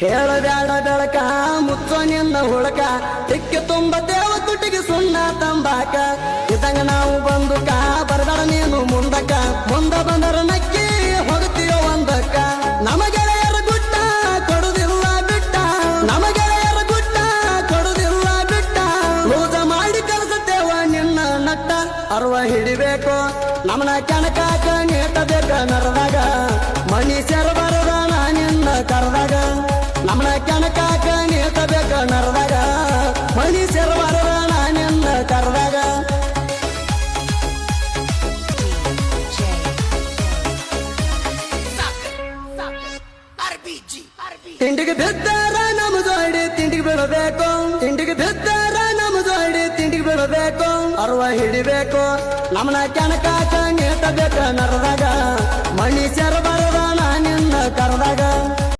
ಹೇಳಬ್ಯಾಡ ಬೆಳಕ ಮುಚ್ಚೋ ನಿನ್ನ ಹುಳಕ, ತಿಕ್ಕಿ ತುಂಬ ದೇವ ತುಟಿಗೆ ಸುಣ್ಣ ತಂಬಾಕ. ಇದಂಗ ನಾವು ಬಂದುಕ, ಬರಬೇಡ ನೀನು ಮುಂದಕ್ಕ ಮುಂದ ಬಂದರ ನಕ್ಕಿ ಹೋಗ್ತೀಯೋ ಒಂದಕ್ಕ. ನಮ್ಮ ಗೆಳೆಯರ ಗುಟ್ಟ ಕೊಡುದಿಲ್ಲ ಬಿಟ್ಟ. ನಮ್ಮ ಗೆಳೆಯರ ಗುಟ್ಟ ಕೊಡುದಿಲ್ಲ ಬಿಟ್ಟ. ಲೂಜ ಮಾಡಿ ಕಲಿಸುತ್ತೇವ ನಿನ್ನ ನಟ್ಟ. ಅರ್ವ ಹಿಡಿಬೇಕು ನಮ್ಮನ ಕೆಣಕಾಕ ನೀಟಬೇಕ ಕೆಣಕಾಕ ನೀಟಬೇಕ ನರದಾಗ. ಮನುಷ್ಯರು ಬರದಾನ ನಿನ್ನ ಕರೆದಾಗ. ತಿಂಡಿಗೆ ಬಿದ್ದಾರ ನಮ್ಮ ಜೋಡಿ, ತಿಂಡಿಗೆ ಬಿಡಬೇಕು ತಿಂಡಿಗೆ ಬಿದ್ದಾರ ನಮ್ಮ ಜೋಡಿ, ತಿಂಡಿಗೆ ಬಿಡಬೇಕು ಅರ್ವ ಹಿಡಿಬೇಕು. ನಮ್ಮನ ಕೆಣಕಾಕ ನೀಟಬೇಕ ನರದಾಗ.